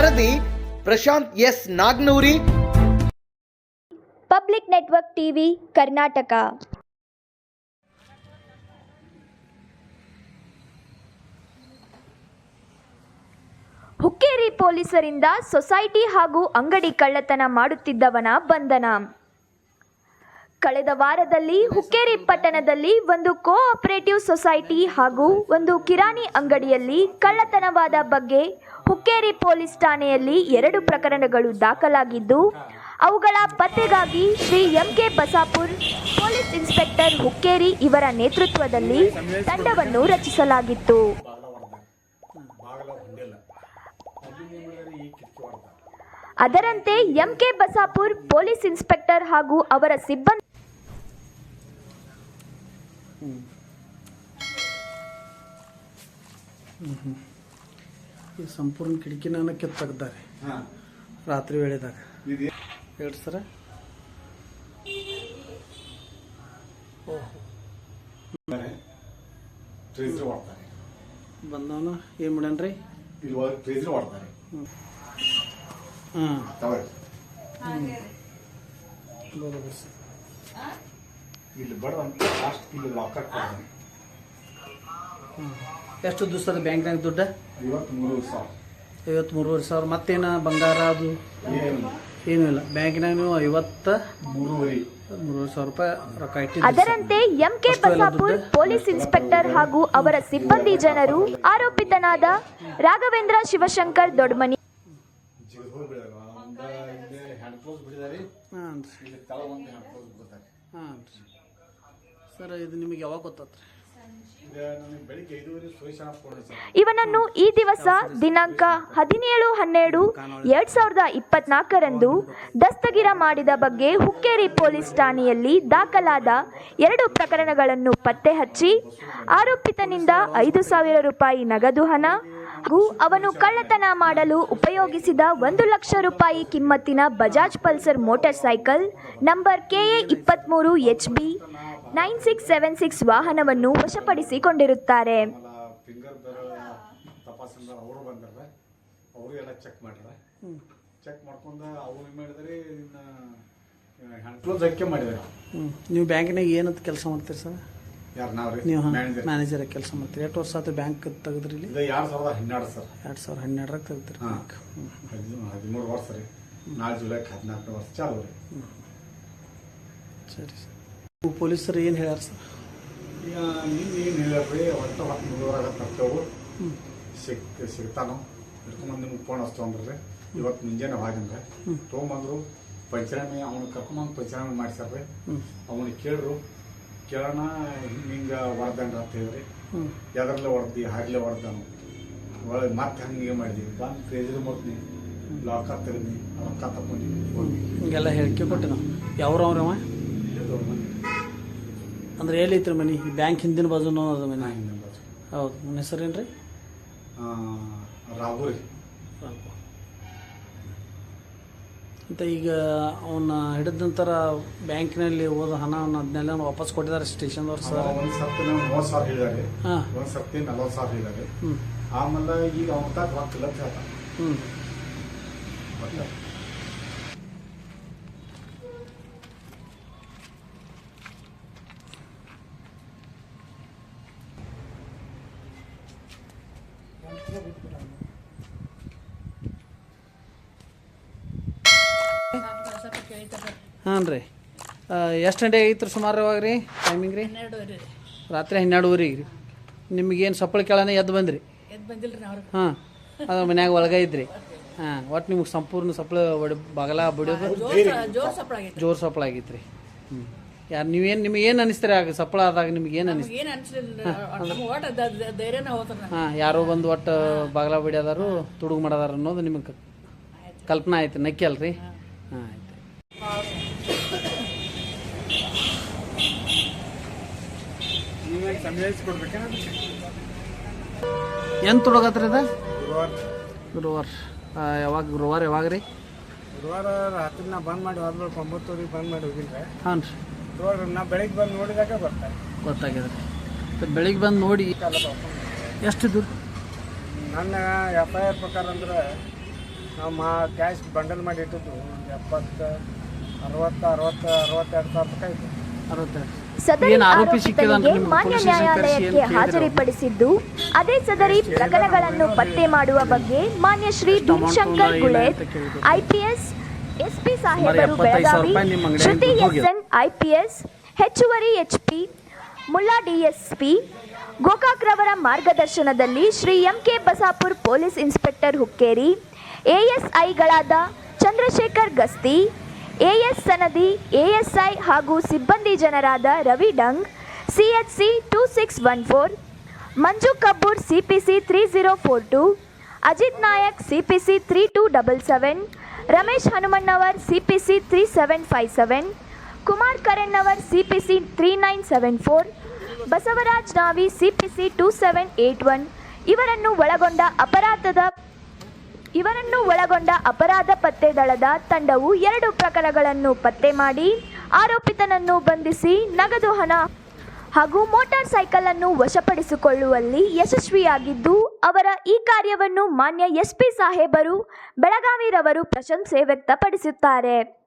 ವರದಿ Prashant S Nagnuri. Public network TV Karnataka. Hukkeri ಪೊಲೀಸರಿಂದ society ಹಾಗೂ ಅಂಗಡಿ ಕಳ್ಳತನ ಮಾಡುತ್ತಿದ್ದವನ ಬಂಧನ. ಕಳೆದ ವಾರದಲ್ಲಿ ಹುಕ್ಕೇರಿ ಪಟ್ಟಣದಲ್ಲಿ ಒಂದು ಕೋಆಪರೇಟಿವ್ ಸೊಸೈಟಿ ಹಾಗೂ ಒಂದು ಕಿರಾಣಿ ಅಂಗಡಿಯಲ್ಲಿ ಕಳ್ಳತನವಾದ ಬಗ್ಗೆ ಹುಕ್ಕೇರಿ ಪೊಲೀಸ್ ಠಾಣೆಯಲ್ಲಿ ಎರಡು ಪ್ರಕರಣಗಳು ದಾಖಲಾಗಿದ್ದು, ಅವುಗಳ ಪತ್ತೆಗಾಗಿ Shri M K Basapur police inspector Hukkeri ಇವರ ನೇತೃತ್ವದಲ್ಲಿ ತಂಡವನ್ನು ರಚಿಸಲಾಗಿತ್ತು. ಅದರಂತೆ M K Basapur police inspector ಹಾಗೂ ಅವರ ಸಿಬ್ಬಂದಿ ಈ ಸಂಪೂರ್ಣ ಕಿಟಕಿನ ಕಿತ್ತಾಗಿದ್ದಾರೆ ರಾತ್ರಿ ವೇಳೆದಾಗ. ಹೇಳ್ರಿ ಸರ. ಬಂದವನ ಏನ್ ಮಾಡ್ಯಾನ್ರಿ? ಮಾಡ್ತಾರೆ. ಹಾಂ. ಬರೋದು ಸರ್ ಇಲ್ಲಿ ಬಡ ಲಾಸ್ಟ್ ಇಲ್ಲಿ ಲಾಕರ್ ಕೊಡ್ತಾನೆ ಎಷ್ಟು ದಿವಸದ ಬ್ಯಾಂಕ್ನಾಗ ದುಡ್ಡು? ಮೂರು ಸಾವಿರ. ಮತ್ತೇನ ಸಾವಿರ. ಮತ್ತೇನು ಬಂಗಾರ ಅದು? ಏನು ಇಲ್ಲ. ಬ್ಯಾಂಕಿನಾಗ ನೀವು ಐವತ್ತ ಮೂರುವರೆ. ಮೂರುವರೆ ಸಾವಿರ ರೂಪಾಯಿ ರೊಕ್ಕ ಇಟ್ಟಿದ್ದೀರಿ ಅದರಂತೆ ಎಂಕೆ ಬಸಾಪುರ್ ಪೊಲೀಸ್ ಇನ್ಸ್ಪೆಕ್ಟರ್ ಹಾಗೂ ಅವರ ಸಿಬ್ಬಂದಿ ಜನರು ಆರೋಪಿತನಾದ ರಾಘವೇಂದ್ರ ಶಿವಶಂಕರ್ ದೊಡ್ಮನಿ. ಹಾಂ ಹಾಂ ಸರ್ ಇದು ನಿಮಗೆ ಯಾವಾಗ ಗೊತ್ತಾತ್ರಿ? ಇವನನ್ನು ಈ ದಿವಸ ದಿನಾಂಕ ಹದಿನೇಳು ಹನ್ನೆರಡು ಎರಡ್ ಸಾವಿರದ ಇಪ್ಪತ್ನಾಲ್ಕರಂದು ದಸ್ತಗಿರ ಮಾಡಿದ ಬಗ್ಗೆ ಹುಕ್ಕೇರಿ ಪೊಲೀಸ್ ಠಾಣೆಯಲ್ಲಿ ದಾಖಲಾದ ಎರಡು ಪ್ರಕರಣಗಳನ್ನು ಪತ್ತೆ ಹಚ್ಚಿ ಆರೋಪಿತನಿಂದ ಐದು ಸಾವಿರ ರೂಪಾಯಿ ನಗದು ಹಣ ಹಾಗೂ ಅವನು ಕಳ್ಳತನ ಮಾಡಲು ಉಪಯೋಗಿಸಿದ ಒಂದು ಲಕ್ಷ ರೂಪಾಯಿ ಕಿಮ್ಮತ್ತಿನ Bajaj Pulsar motorcycle number KA ಇಪ್ಪತ್ತ್ಮೂರು H B nine six seven six ವಾಹನವನ್ನು ವಶಪಡಿಸಿಕೊಂಡಿರುತ್ತಾರೆ. ಅವರು ಬಂದಾರ ಅವರು ಎಲ್ಲ ಚೆಕ್ ಮಾಡ್ಯಾರ ಚೆಕ್ ಮಾಡ್ಕೊಂಡು ಅವ್ರು ಏನು ಮಾಡಿದಾರೆ ಇನ್ನು ಹ್ಯಾಂಡ್ ಕ್ಲೋಸ್ ಹಾಕಿ ಮಾಡಿದಾರೆ ಹ್ಞೂ ನೀವು ಬ್ಯಾಂಕಿನಾಗ ಏನಂತ ಕೆಲಸ ಮಾಡ್ತೀರಿ ಸರ್? ಯಾರು ನಾವು ರೀ ನೀವು ಮ್ಯಾನೇಜರ್ ಮ್ಯಾನೇಜರ್ ಕೆಲಸ ಮಾಡ್ತೀರಿ. ಎಷ್ಟು ವರ್ಷ ಆಯ್ತು ಬ್ಯಾಂಕ್ ತೆಗೆದ್ರಿ ಇಲ್ಲಿ? ಇದು ಎರಡು ಸಾವಿರದ ಹನ್ನೆರಡು ಸರ್. ಎರಡು ಸಾವಿರ ಹನ್ನೆರಡರಾಗ ತೆಗ್ದಿರಿ ಹಾಂ. ಬ್ಯಾಂಕ್. ಹದಿಮೂರು ಹದಿಮೂರು ವರ್ಷ ರೀ. ನಾಲ್ಕು ಜುಲೈ ಹದಿನಾಲ್ಕನೇ ವರ್ಷ ಚಾಲು ರೀ. ಸರಿ ಸರ್. ಪೊಲೀಸರು ಏನು ಹೇಳ್ಯಾರ ಸರ್? ಈಗ ನೀವು ಏನು ಹೇಳ್ಯಾರ್ರಿ ಒಟ್ಟು ಹತ್ತು ಮೂರುವರೆಗ ತರ್ತೇವು ಸಿಕ್ ಸಿಗ್ತಾನು? ಹಿಡ್ಕೊಂಬಂದು ನಿಮ್ಗೆ ಫೋನ್ ಹಚ್ತು ಅಂದ್ರೆ ಇವತ್ತು ಮುಂಜಾನೆ ಹೋಗಿಂದ್ರೆ ತೊಗೊಂಬಂದ್ರು ಪಂಚರಾಮಿ ಅವನು ಕರ್ಕೊಂಬಂದು ಪಂಚರಾಮಿ ಮಾಡಿಸ್ಯಾರ್ರಿ. ಅವನಿಗೆ ಕೇಳ್ರು ಕೇಳೋಣ ಹಿಂಗೆ ಹಿಂಗೆ ಹೊಡೆದನ್ರಿ ಅಂತ ಹೇಳಿದ್ರಿ ಎದರಲ್ಲೇ ಹೊಡೆದಿ ಹಾರ್ಲೆ ಹೊಡೆದನು ಒಳಗೆ ಮತ್ತೆ ಹಂಗೆ ಮಾಡಿದೀವಿ. ಬಂದು ಟ್ರೇಜರಿ ಮಾಡ್ತೀನಿ ಲಾಕರ್ ತೆಗ್ದು ರೊಕ್ಕ ತಗೊಂಡಿವಿ ಹೋಗಿ ಹಿಂಗೆಲ್ಲ ಹೇಳಿಕೆ ಕೊಟ್ಟೆ ನಾವು ಯಾವ್ರು ಅವ್ರವ ಎದ್ದವ್ರ ಮನೆ ಅಂದ್ರೆ ಎಲ್ಲೈತ್ರಿ ಮನೆ? ಬ್ಯಾಂಕ್ ಹಿಂದಿನ ಬಾಜುನೂ ಅದ ಮನೆ. ಹೌದು. ನನ್ನ ಹೆಸರು ಏನು ರೀ ರಾಘು ಅಂತ ಈಗ ಅವನ್ನ ಹಿಡಿದ ನಂತರ ಬ್ಯಾಂಕ್ನಲ್ಲಿ ಹೋದ ಹಣವನ್ನು ಅದನ್ನೆಲ್ಲ ವಾಪಸ್ ಕೊಟ್ಟಿದ್ದಾರೆ ಸ್ಟೇಷನ್ದವ್ರು ಸರ್. ಒಂದು ನಾವು ಮೂವತ್ತು ಸಾವಿರ ಹೇಳಿದಾರೆ ಹಾಂ. ಒಂದು ಸರ್ತಿ ನಲ್ವತ್ತು ಸಾವಿರ ಹೇಳಿದಾರೆ ಆಮೇಲೆ ಈಗ ಅವ್ನ ತಾಕ ರೊಕ್ಕ ಇಲ್ಲ ಅಂತ ಹೇಳ್ತಾನೆ ಹ್ಞೂ ಹಾಂ ರೀ. ಎಷ್ಟು ಗಂಟೆ ಐತ್ರಿ ಸುಮಾರು ಅವಾಗ ರೀ? ಟೈಮಿಂಗ್ ರೀ? ರಾತ್ರಿ ಹನ್ನೆರಡುವರೆಗೆ ರೀ. ನಿಮಗೇನು ಸಪ್ಪಳ ಕೇಳೋಣ ಎದ್ದು ಬಂದ್ರಿ? ಹಾಂ ಅದು ಮನ್ಯಾಗ ಒಳಗೆ ಇದ್ರಿ. ಹಾಂ ಒಟ್ಟು ನಿಮ್ಗೆ ಸಂಪೂರ್ಣ ಸಪ್ಪಳ ಒಡಿ ಬಗಲ ಬಡಿಯೋದು ಜೋರು ಸಪ್ಪಳ ಆಗೈತೆ ರೀ ಹ್ಞೂ ಯಾರು ನೀವೇನು ನಿಮಗೆ ಏನು ಅನಿಸ್ತೀರಿ? ಆಗ ಸಪ್ಪಳ ಆದಾಗ ನಿಮ್ಗೆ ಏನು ಅನಿಸ್ತು ಏನ್ ಅನ್ಸಲಿಲ್ಲ ಧೈರ್ಯನ ಹಾಂ ಯಾರೋ ಬಂದು ಒಟ್ಟು ಬಾಗಲ ಬಡಿಯೋದಾರು ತುಡುಗು ಮಾಡೋದಾರು ಅನ್ನೋದು ನಿಮಗೆ ಕಲ್ಪನಾ ಆಯ್ತು ನಕ್ಕಿ ಅಲ್ರಿ? ಹಾಂ. ಆಯ್ತು. ಏನು ತುಡುಗತ್ರಿ ಇದು ಗುರುವಾರ. ಆ, ಯಾವಾಗ ಗುರುವಾರ ಯಾವಾಗ ರೀ? ಗುರುವಾರ ರಾತ್ರಿ ನಾ ಬಂದ್ ಮಾಡಿ ಹೋದ್ಮೇಲೆ ಒಂಬತ್ತುವರೆಗೆ ಬಂದ್ ಮಾಡಿ ಹೋಗಿಲ್ರಿ. ಹಾಂ ರೀ ನಾ ಬೆಳಿಗ್ಗೆ ಬಂದು ನೋಡಿದಾಗ ಬರ್ತಾರೆ ಗೊತ್ತಾಗಿದೆ. ಬೆಳಿಗ್ಗೆ ಬಂದು ನೋಡಿ ಎಷ್ಟು ದೂರ ನನ್ನ ಎಫ್ ಐ ಆರ್ ಪ್ರಕಾರ ಅಂದ್ರೆ ನಾವು ಮಾ ಕ್ಯಾಶ್ ಬಂಡಲ್ ಮಾಡಿ ಇಟ್ಟಿದ್ದು ಒಂದು ಎಪ್ಪತ್ತು ಅರವತ್ತು ಅರವತ್ತು ಅರವತ್ತೆರಡು ಸಾವಿರ ರೂಪಾಯಿ ಇತ್ತು ಅರವತ್ತೆರಡು. ಸದರಿ ಆರೋಪಿತನಿಗೆ ಮಾನ್ಯ ನ್ಯಾಯಾಲಯಕ್ಕೆ ಹಾಜರಿಪಡಿಸಿದ್ದು ಹಾಜರುಪಡಿಸಿದ್ದು. ಅದೇ ಸದರಿ ಪ್ರಕರಣಗಳನ್ನು ಪತ್ತೆ ಮಾಡುವ ಬಗ್ಗೆ ಮಾನ್ಯ ಶ್ರೀ ಭೀಮಶಂಕರ್ ಗುಳೆ ಐಪಿಎಸ್ ಎಸ್ಪಿ ಸಾಹೇಬರು ಬೆಳಗಾವಿ ಶ್ರುತಿ. ಎಸ್ಎನ್ ಐಪಿಎಸ್ ಹೆಚ್ಚುವರಿ ಎಚ್ಪಿ ಮುಲ್ಲಾ ಡಿಎಸ್ಪಿ ಗೋಕಾಕ್ ರವರ ಮಾರ್ಗದರ್ಶನದಲ್ಲಿ Shri M K Basapur police inspector Hukkeri ಎಎಸ್ಐಗಳಾದ Chandrashekhar Gasti AS Sanadi ASI ಹಾಗೂ ಸಿಬ್ಬಂದಿ ಜನರಾದ Ravi Dang CHC two six one four Manju Kabbur CPC three zero four two Ajit Nayak CPC three two double seven Ramesh Hanumannavar C three seven five seven Kumar Karannavar C P C three nine seven four Basavaraj Navi C P C two seven eight one ಇವರನ್ನು ಒಳಗೊಂಡ ಅಪರಾಧದ, ಇವರನ್ನು ಒಳಗೊಂಡ ಅಪರಾಧ ಪತ್ತೆ ದಳದ ತಂಡವು ಎರಡು ಪ್ರಕರಣಗಳನ್ನು ಪತ್ತೆ ಮಾಡಿ ಆರೋಪಿತನನ್ನು ಬಂಧಿಸಿ ನಗದು ಹಣ ಹಾಗೂ ಮೋಟಾರ್ ಸೈಕಲ್ ಅನ್ನು ವಶಪಡಿಸಿಕೊಳ್ಳುವಲ್ಲಿ ಯಶಸ್ವಿಯಾಗಿದ್ದು, ಅವರ ಈ ಕಾರ್ಯವನ್ನು ಮಾನ್ಯ ಎಸ್ಪಿ ಸಾಹೇಬರು, ಬೆಳಗಾವಿರವರು ಪ್ರಶಂಸೆ ವ್ಯಕ್ತಪಡಿಸುತ್ತಾರೆ.